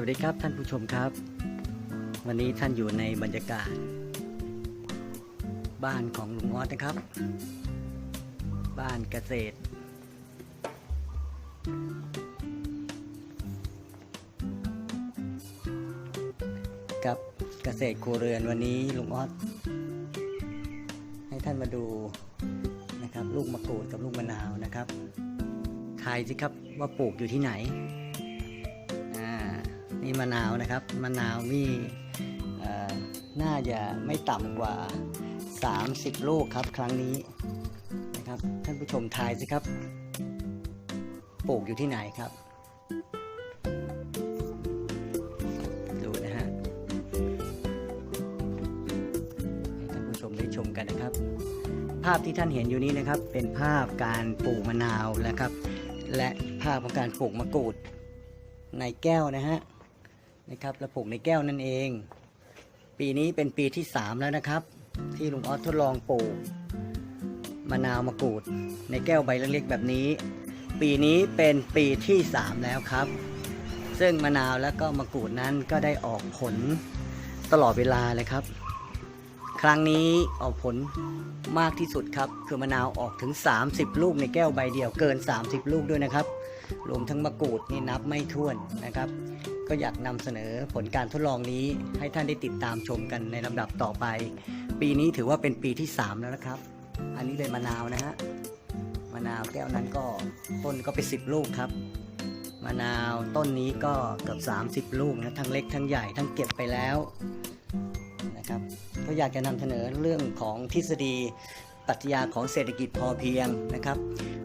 วัสดีครับท่านผู้ชมครับ วันนี้ท่านอยู่ในบรรยากาศ บ้านของลุงออสนะครับ บ้านเกษตร กับเกษตรครัวเรือนวันนี้ลุงออสให้ท่านมาดูนะครับลูกมะกรูดกับลูกมะนาวนะครับทายสิครับว่าปลูกอยู่ที่ไหน นี่มะนาวนะครับ มะนาวนี่น่าจะไม่ต่ำกว่า 30 ลูกครับครั้งนี้นะครับ ท่านผู้ชมทายสิครับ ปลูกอยู่ที่ไหนครับ ดูนะฮะให้ท่านผู้ชมได้ชมกันนะครับ ภาพที่ท่านเห็นอยู่นี้นะครับ เป็นภาพการปลูกมะนาวนะครับ และภาพของการปลูกมะกรูดในแก้วนะฮะ นะครับแล้วปลูกในแก้วนั่นเอง ปีนี้เป็นปีที่ 3 แล้วนะครับ ที่ลุงออสทดลองปลูกมะนาวมะกรูด ในแก้วใบเล็กๆแบบนี้ ปีนี้เป็นปีที่ 3 แล้วครับ ซึ่งมะนาวแล้วก็มะกรูดนั้นก็ได้ออกผลตลอดเวลาเลยครับ ครั้งนี้ออกผลมากที่สุดครับ คือมะนาวออกถึง 30 ลูกในแก้วใบเดียวเกิน 30 ลูกด้วยนะครับ รวมทั้งมะกรูดนี่นับไม่ถ้วนนะครับ ก็อยากนำเสนอผลการทดลองนี้ ให้ท่านได้ติดตามชมกันในลำดับต่อไป ปีนี้ถือว่าเป็นปีที่ 3 แล้วนะครับ อันนี้เลยมะนาวนะฮะมะนาวแก้วนั้นก็ต้นก็ไป 10 ลูกครับมะนาวต้นนี้ก็เกือบ30 ลูกนะทั้งเล็กทั้งใหญ่ทั้งเก็บไปแล้วนะครับก็อยากจะนำเสนอเรื่องของทฤษฎี ปรัชญาของเศรษฐกิจพอเพียงนะครับ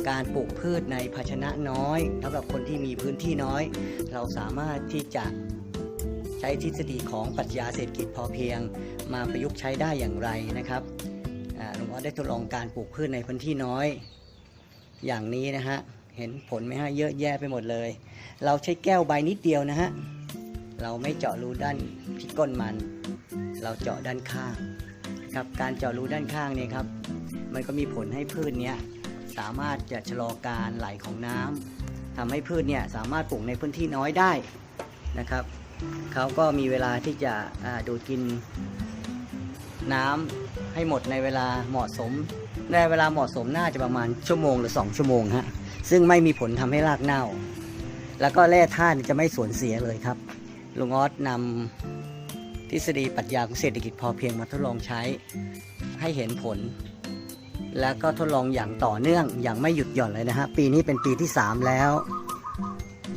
การปลูกพืชในภาชนะน้อยสำหรับคนที่มีพื้นที่น้อย เราสามารถที่จะใช้ทฤษฎีของปรัชญาเศรษฐกิจพอเพียง มาประยุกต์ใช้ได้อย่างไรนะครับหลวงพ่อได้ทดลองการปลูกพืชในพื้นที่น้อย อย่างนี้นะฮะเห็นผลไหมฮะเยอะแยะไปหมดเลย เราใช้แก้วใบนิดเดียวนะฮะเราไม่เจาะรูด้านที่ก้นมัน เราเจาะด้านข้าง ครับการเจาะรูด้านข้างเนี่ยครับ มันก็มีผลให้พืชเนี้ยสามารถจะชะลอการไหลของน้ำทำให้พืชเนี่ยสามารถปลูกในพื้นที่น้อยได้นะครับเขาก็มีเวลาที่จะดูดกินน้ำให้หมดในเวลาเหมาะสมในเวลาเหมาะสมน่าจะประมาณชั่วโมงหรือ 2 ชั่วโมงฮะซึ่งไม่มีผลทำให้รากเน่า แล้วก็แร่ธาตุจะไม่สูญเสียเลยครับลุงออสนำ ทฤษฎีปรัชญาของเศรษฐกิจพอเพียงมาทดลองใช้ให้เห็นผล แล้วก็ทดลองอย่างต่อเนื่องอย่างไม่หยุดหย่อนเลยนะฮะปีนี้เป็นปีที่ 3 แล้ว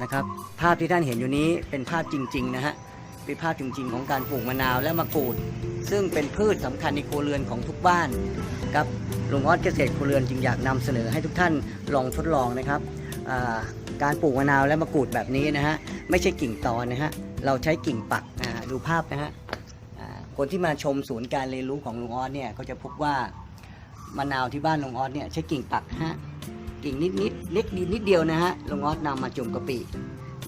นะครับภาพที่ท่านเห็นอยู่นี้เป็นภาพจริง ๆ นะฮะเป็นภาพจริง ๆ ของการปลูกมะนาวและมะกรูด ซึ่งเป็นพืชสำคัญในครัวเรือนของทุกบ้านครับลุงออสเกษตรครัวเรือนจึงอยากนำเสนอให้ทุกท่านลองทดลองนะครับการปลูกมะนาวและมะกรูดแบบนี้นะฮะไม่ใช่กิ่งตอนนะฮะเราใช้กิ่งปักอ่า ดูภาพนะฮะคนที่มาชมศูนย์การเรียนรู้ของลุงออสเนี่ยก็จะพบว่ามะนาวที่บ้านลุงออสเนี่ยใช้กิ่งปักฮะกิ่งนิดนิดเล็กนิดนิดเดียวนะฮะลุงออสนำมาจุ่มกะปิ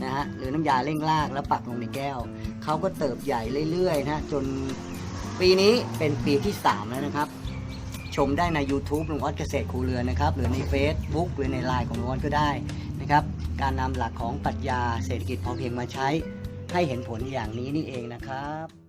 นะฮะหรือน้ำยาเร่งรากแล้วปักลงในแก้วเขาก็เติบใหญ่เรื่อยๆนะฮะจนปีนี้เป็นปีที่ 3 แล้วนะครับ ชมได้ใน YouTube ลุงออสเกษตรครูเรือนนะครับ หรือใน Facebook หรือในไลน์ของลุงออสก็ได้นะครับ การนำหลักของปรัชญาเศรษฐกิจพอเพียงมาใช้ ให้เห็นผลอย่างนี้นี่เองนะครับ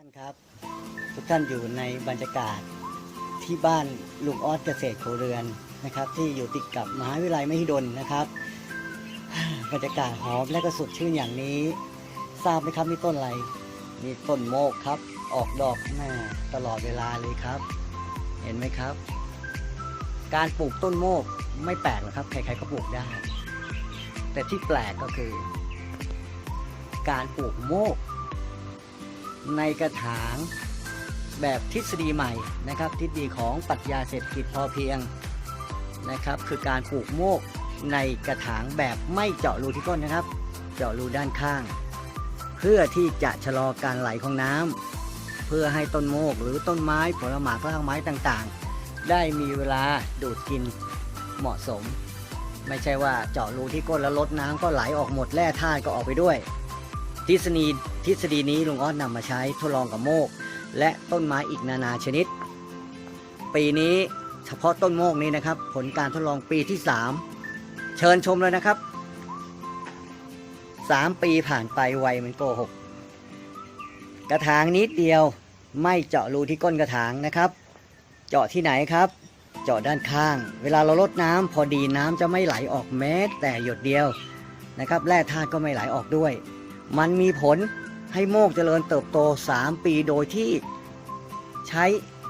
ท่านครับ ทุกท่านอยู่ในบรรยากาศที่บ้านลุงออสเกษตรโคเรือนนะครับ ที่อยู่ติดกับมหาวิทยาลัยมหิดลนะครับ บรรยากาศหอมและก็สดชื่นอย่างนี้ ทราบไหมครับนี่ต้นอะไรนี่ต้นโมกครับ ออกดอกแม่ตลอดเวลาเลยครับ เห็นไหมครับ การปลูกต้นโมกไม่แปลกหรอกครับใครๆก็ปลูกได้ แต่ที่แปลกก็คือ การปลูกโมก ในกระถางแบบทฤษฎีใหม่นะครับทฤษฎีของปรัชญาเศรษฐกิจพอเพียงนะครับคือการปลูกโมกในกระถางแบบไม่เจาะรูที่ก้นนะครับ เจาะรูด้านข้าง เพื่อที่จะชะลอการไหลของน้ำเพื่อให้ต้นโมกหรือต้นไม้ผลไม้รากไม้ต่างๆ ได้มีเวลาดูดกินเหมาะสม ไม่ใช่ว่าเจาะรูที่ก้นแล้วลดน้ำก็ไหลออกหมดแร่ธาตุก็ออกไปด้วยทฤษฎี ทฤษฎีนี้ลุงออสนำมาใช้ทดลองกับโมก และต้นไม้อีกนานาชนิด ปีนี้เฉพาะต้นโมกนี้นะครับ ผลการทดลองปีที่ 3 เชิญชมเลยนะครับ 3 ปีผ่านไปไวเหมันโกหก กระถางนิดเดียวไม่เจาะรูที่ก้นกระถางนะครับ เจาะที่ไหนครับ เจาะด้านข้าง เวลาเราลดน้ำพอดีน้ำจะไม่ไหลออกแม้แต่หยดเดียวนะครับแร่ธาตุก็ไม่ไหลออกด้วย มันมีผล ให้โมกเจริญเติบโต 3 ปีโดยที่ใช้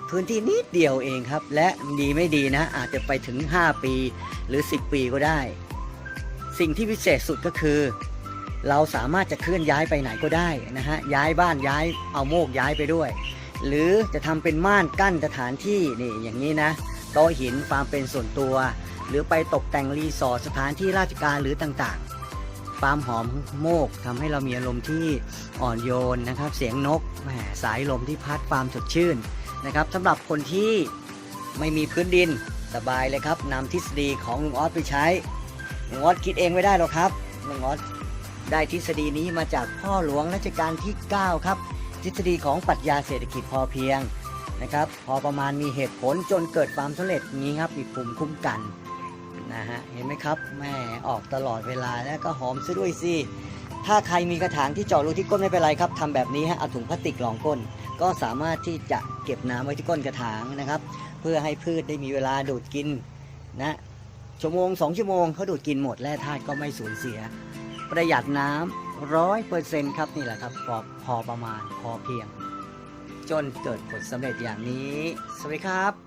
พื้นที่นิดเดียวเองครับ และดีไม่ดีนะ อาจจะไปถึง 5 ปีหรือ 10 ปีก็ได้ สิ่งที่พิเศษสุดก็คือ เราสามารถจะเคลื่อนย้ายไปไหนก็ได้นะฮะย้ายบ้านย้ายเอาโมกย้ายไปด้วย หรือจะทำเป็นม่านกั้นสถานที่นี่อย่างนี้นะโต๊ะหินฟาร์มเป็นส่วนตัว หรือไปตกแต่งรีสอร์ทสถานที่ราชการหรือต่างๆ ฟามหอมโมกทำให้เรามีอารมณ์ที่อ่อนโยนนะครับ เสียงนกแหมสายลมที่พัดฟามสดชื่นนะครับสำหรับคนที่ไม่มีพื้นดินสบายเลยครับนำทฤษฎีของลุงออสไปใช้ลุงออสคิดเองไม่ได้หรอกครับลุงออสได้ทฤษฎีนี้มาจากพ่อหลวงรัชกาลที่ 9 ครับ ทฤษฎีของปรัชญาเศรษฐกิจพอเพียงนะครับ พอประมาณมีเหตุผลจนเกิดความสำเร็จนี้ครับมีภูมิคุ้มกัน นะฮะเห็นไหมครับแม่ออกตลอดเวลาแล้วก็หอมซะด้วยสิถ้าใครมีกระถางที่เจาะรูที่ก้นไม่เป็นไรครับทำแบบนี้ฮะเอาถุงพลาสติกรองก้น ก็สามารถที่จะเก็บน้ำไว้ที่ก้นกระถางนะครับ เพื่อให้พืชได้มีเวลาดูดกินนะชั่วโมงสองชั่วโมงเขาดูดกินหมดแร่ธาตุก็ไม่สูญเสีย ประหยัดน้ำร้อยเปอร์เซ็นต์ครับนี่แหละครับพอพอประมาณพอเพียง จนเกิดผลสำเร็จอย่างนี้ สวัสดีครับ